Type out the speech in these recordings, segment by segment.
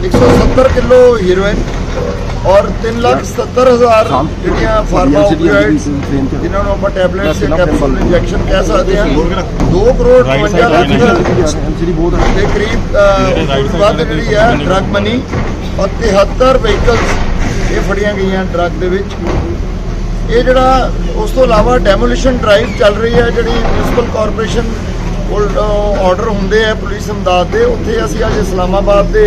170 kilo heroin ਔਰ 377000 ਜਿਹੜੀਆਂ pharma ਓਪੀਓਇਡਸ ਜਿਨ੍ਹਾਂ ਨੂੰ ਆਪਾਂ ਟੈਬਲੇਟਸ ਜਾਂ ਕੈਪਸੂਲ ਇੰਜੈਕਸ਼ਨ ਕਹਿ ਸਕਦੇ ਹਾਂ 2 ਕਰੋੜ 52 ਲੱਖ ਦੇ ਕਰੀਬ ਵੱਧ ਜਿਹੜੀ ਹੈ ਡਰੱਗ ਮਨੀ ਔਰ 73 ਵਹੀਕਲਸ ਇਹ ਫੜੀਆਂ ਗਈਆਂ ਡਰੱਗ ਦੇ ਵਿੱਚ। ਇਹ ਜਿਹੜਾ ਉਸ ਤੋਂ ਇਲਾਵਾ ਡੈਮੋਲੀਸ਼ਨ ਡਰਾਈਵ ਚੱਲ ਰਹੀ ਹੈ ਜਿਹੜੀ ਮਿਊਨਿਸਪਲ ਕਾਰਪੋਰੇਸ਼ਨ ਆਰਡਰ ਹੁੰਦੇ ਆ ਪੁਲਿਸ ਇਮਦਾਦ ਦੇ। ਉੱਥੇ ਅਸੀਂ ਅੱਜ ਇਸਲਾਮਾਬਾਦ ਦੇ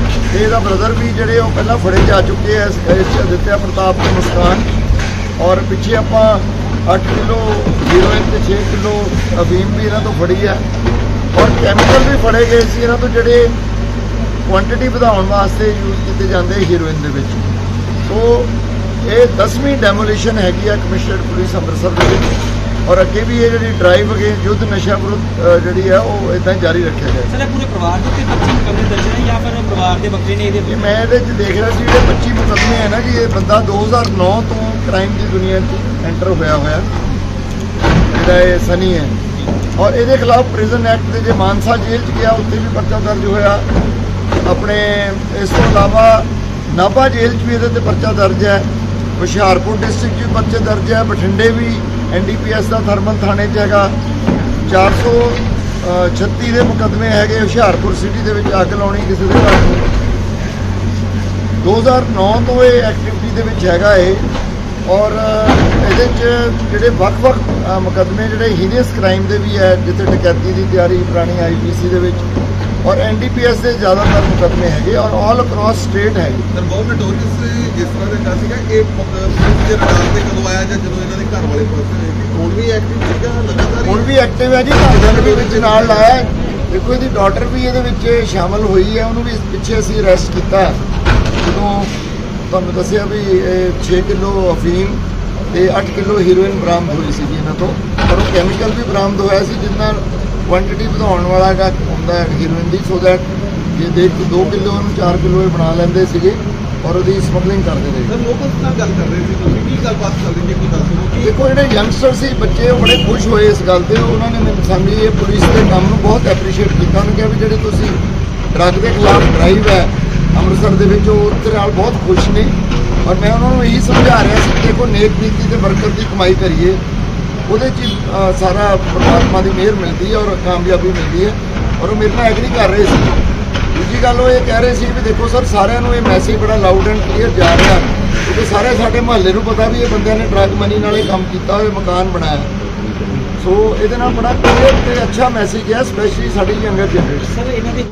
ਤੇ ਇਹਦਾ ਬ੍ਰਦਰ ਵੀ ਜਿਹੜੇ ਉਹ ਪਹਿਲਾਂ ਫੜੇ ਜਾ ਚੁੱਕੇ ਆ ਦਿੱਤਿਆ ਪ੍ਰਤਾਪ ਤੇ ਮੁਸਕਾਨ। ਔਰ ਪਿੱਛੇ ਆਪਾਂ 8 ਕਿਲੋ ਹੀਰੋਇਨ ਤੇ 6 ਕਿਲੋ ਅਫੀਮ ਵੀ ਇਹਨਾਂ ਤੋਂ ਫੜੀ ਹੈ ਔਰ ਕੈਮੀਕਲ ਵੀ ਫੜੇ ਗਏ ਸੀ ਇਹਨਾਂ ਤੋਂ ਜਿਹੜੇ ਕੁਆਂਟੀਟੀ ਵਧਾਉਣ ਵਾਸਤੇ ਯੂਜ਼ ਕੀਤੇ ਜਾਂਦੇ ਹੀਰੋਇਨ ਦੇ ਵਿੱਚ। ਸੋ ਇਹ 10ਵੀਂ ਡੈਮੋਲੀਸ਼ਨ ਹੈਗੀ ਆ ਕਮਿਸ਼ਨਰ ਪੁਲਿਸ ਅੰਮ੍ਰਿਤਸਰ ਦੇ ਵਿੱਚ। ਔਰ ਅੱਗੇ ਵੀ ਇਹ ਜਿਹੜੀ ਡਰਾਈਵ ਅਗੇ ਯੁੱਧ ਨਸ਼ਾ ਵਿਰੁੱਧ ਜਿਹੜੀ ਆ ਉਹ ਇਦਾਂ ਜਾਰੀ ਰੱਖਿਆ ਜਾਏ ਸਰ ਪੂਰੇ ਪਰਿਵਾਰ ਦੇ ਉੱਤੇ 25 ਮੁਕੱਦਮੇ ਦਰਜ ਨੇ ਜਾਂ ਫਿਰ ਪਰਿਵਾਰ ਦੇ ਬੱਚੇ ਨੇ ਇਹਦੇ ਇਹ ਮੈਂ ਇਹਦੇ ਚ ਦੇਖ ਰਿਹਾ ਸੀ ਜਿਹੜੇ 25 ਮੁਕੱਦਮੇ ਹੈ ਨਾ ਜੀ ਇਹ ਬੰਦਾ 2009 ਤੋਂ ਕ੍ਰਾਈਮ ਦੀ ਦੁਨੀਆ 'ਚ ਐਂਟਰ ਹੋਇਆ ਹੋਇਆ। ਜਿਹੜਾ ਇਹ ਸਨੀ ਹੈ। ਔਰ ਇਹਦੇ ਖਿਲਾਫ ਪ੍ਰਿਜ਼ਨ ਐਕਟ ਦੇ ਜੇ ਮਾਨਸਾ ਜੇਲ੍ਹ 'ਚ ਗਿਆ ਉੱਥੇ ਵੀ ਪਰਚਾ ਦਰਜ ਹੋਇਆ। ਆਪਣੇ ਇਸ ਤੋਂ ਇਲਾਵਾ ਨਾਭਾ ਜੇਲ੍ਹ 'ਚ ਵੀ ਇਹਦੇ ਤੇ ਪਰਚਾ ਦਰਜ ਹੈ। ਹੁਸ਼ਿਆਰਪੁਰ ਡਿਸਟ੍ਰਿਕਟ 'ਚ ਵੀ ਪਰਚੇ ਦਰਜ ਹੈ ਬਠਿੰਡੇ ਵੀ ਐਨਡੀਪੀਐਸ ਦਾ ਥਰਮਲ ਥਾਣੇ 'ਚ ਹੈਗਾ। 436 ਦੇ ਮੁਕੱਦਮੇ ਹੈਗੇ ਹੁਸ਼ਿਆਰਪੁਰ ਸਿਟੀ ਦੇ ਵਿੱਚ ਅੱਗ ਲਾਉਣੀ ਕਿਸੇ ਦੇ ਘਰ ਨੂੰ। 2009 ਤੋਂ ਇਹ ਐਕਟੀਵਿਟੀ ਦੇ ਵਿੱਚ ਹੈਗਾ ਇਹ। ਔਰ ਇਹਦੇ 'ਚ ਜਿਹੜੇ ਵੱਖ-ਵੱਖ ਮੁਕੱਦਮੇ ਜਿਹੜੇ ਹੀਨੀਅਸ ਕ੍ਰਾਈਮ ਦੇ ਵੀ ਹੈ ਜਿੱਥੇ ਡਕੈਤੀ ਦੀ ਤਿਆਰੀ ਪੁਰਾਣੀ ਆਈਪੀਸੀ ਦੇ ਵਿੱਚ ਔਰ ਐਨਡੀਪੀਐਸ ਦੇ ਜ਼ਿਆਦਾਤਰ ਮੁਕੱਦਮੇ ਹੈਗੇ ਔਰ ਆਲ ਅਕ੍ਰੋਸ ਸਟੇਟ ਹੈਗੇ। ਸਰ ਬਹੁਤ ਨੋਟਿਸ ਇਸ ਤਰ੍ਹਾਂ ਦੇ ਕਰ ਸੀਗਾ ਕਿ ਪੁਲਿਸ ਦੇ ਰਡਾਰ ਤੇ ਕਦੋਂ ਆਇਆ ਜਾਂ ਜਦੋਂ ਇਹਨਾਂ ਦੇ ਘਰ ਵਾਲੇ ਪਹੁੰਚੇ ਹੋਏ ਕਿ ਹੁਣ ਵੀ ਐਕਟਿਵ ਸੀਗਾ ਲਗਾਤਾਰ ਹੁਣ ਵੀ ਐਕਟਿਵ ਹੈ ਜੀ ਘਰਦਿਆਂ ਵੀ ਵਿੱਚ ਨਾਲ ਲਾਇਆ ਹੈ। ਦੇਖੋ ਇਹਦੀ ਡਾਟਰ ਵੀ ਇਹਦੇ ਵਿੱਚ ਸ਼ਾਮਲ ਹੋਈ ਹੈ ਉਹਨੂੰ ਵੀ ਪਿੱਛੇ ਅਸੀਂ ਅਰੈਸਟ ਕੀਤਾ। ਜਦੋਂ ਤੁਹਾਨੂੰ ਦੱਸਿਆ ਵੀ ਇਹ 6 ਕਿਲੋ ਅਫੀਮ ਤੇ 8 ਕਿਲੋ ਹੀਰੋਇਨ ਬਰਾਮਦ ਹੋਈ ਸੀ ਇਹਨਾਂ ਤੋਂ। ਪਰ ਉਹ ਕੈਮੀਕਲ ਵੀ ਬਰਾਮਦ ਹੋਇਆ ਸੀ ਜਿਸ ਨਾਲ ਕੁਆਂਟੀਟੀ ਵਧਾਉਣ ਵਾਲਾ ਜਿਹੜਾ ਹੁੰਦਾ ਹੈ ਹੀਰੋਇਨ ਦੀ ਸੋ ਦੈਟ ਜੇ ਦੇਖ 2 ਕਿਲੋ ਨੂੰ 4 ਕਿਲੋ ਇਹ ਬਣਾ ਲੈਂਦੇ ਸੀਗੇ ਔਰ ਉਹਦੀ ਸਮਗਲਿੰਗ ਕਰਦੇ ਰਹੇ। ਸਰ ਲੋਕਲ ਨਾਲ ਗੱਲ ਕਰ ਰਹੇ ਸੀ। ਤੁਸੀਂ ਕੀ ਗੱਲਬਾਤ ਚੱਲ ਰਹੀ ਹੈ ਕੋਈ ਦੱਸੋ ਕਿ ਦੇਖੋ ਜਿਹੜੇ ਯੰਗਸਟਰ ਸੀ ਬੱਚੇ ਉਹ ਬੜੇ ਖੁਸ਼ ਹੋਏ ਇਸ ਗੱਲ ਤੇ। ਉਹਨਾਂ ਨੇ ਮੈਨੂੰ ਸਾਡੀ ਇਹ ਪੁਲਿਸ ਦੇ ਕੰਮ ਨੂੰ ਬਹੁਤ ਐਪਰੀਸ਼ੀਏਟ ਕੀਤਾ। ਉਹਨਾਂ ਨੇ ਕਿਹਾ ਵੀ ਜਿਹੜੇ ਤੁਸੀਂ ਡਰੱਗ ਦੇ ਖਿਲਾਫ ਡਰਾਈਵ ਹੈ ਅੰਮ੍ਰਿਤਸਰ ਦੇ ਵਿੱਚ ਉਹ ਉਹਦੇ ਨਾਲ ਬਹੁਤ ਖੁਸ਼ ਨੇ। ਔਰ ਮੈਂ ਉਹਨਾਂ ਨੂੰ ਇਹੀ ਸਮਝਾ ਰਿਹਾ ਸੀ ਕਿ ਦੇਖੋ ਨੇਕ ਨੀਤੀ ਤੇ ਵਰਕਰ ਦੀ ਕਮਾਈ ਕਰੀਏ। ਉਹਦੇ 'ਚ ਸਾਰਾ ਪਰਮਾਤਮਾ ਦੀ ਮਿਹਰ ਮਿਲਦੀ ਹੈ ਔਰ ਕਾਮਯਾਬੀ ਮਿਲਦੀ ਹੈ। ਔਰ ਉਹ ਮੇਰੇ ਨਾਲ ਐਗਰੀ ਕਰ ਰਹੇ ਸੀ। ਦੂਜੀ ਗੱਲ ਉਹ ਇਹ ਕਹਿ ਰਹੇ ਸੀ ਵੀ ਦੇਖੋ ਸਰ, ਸਾਰਿਆਂ ਨੂੰ ਇਹ ਮੈਸੇਜ ਬੜਾ ਲਾਊਡ ਐਂਡ ਕਲੀਅਰ ਜਾ ਰਿਹਾ ਕਿਉਂਕਿ ਸਾਰੇ ਸਾਡੇ ਮਹੱਲੇ ਨੂੰ ਪਤਾ ਵੀ ਇਹ ਬੰਦਿਆਂ ਨੇ ਡਰੱਗ ਮਨੀ ਨਾਲ ਇਹ ਕੰਮ ਕੀਤਾ ਹੋਇਆ ਮਕਾਨ ਬਣਾਇਆ ਸੋ ਇਹਦੇ ਨਾਲ ਬੜਾ ਕਲੀਅਰ ਤੇ ਅੱਛਾ ਮੈਸੇਜ ਹੈ ਸਪੈਸ਼ਲੀ ਸਾਡੀ ਯੰਗਰ ਜਨਰੇਸ਼ਨ ਸਰ, ਇਹਨਾਂ ਦੇ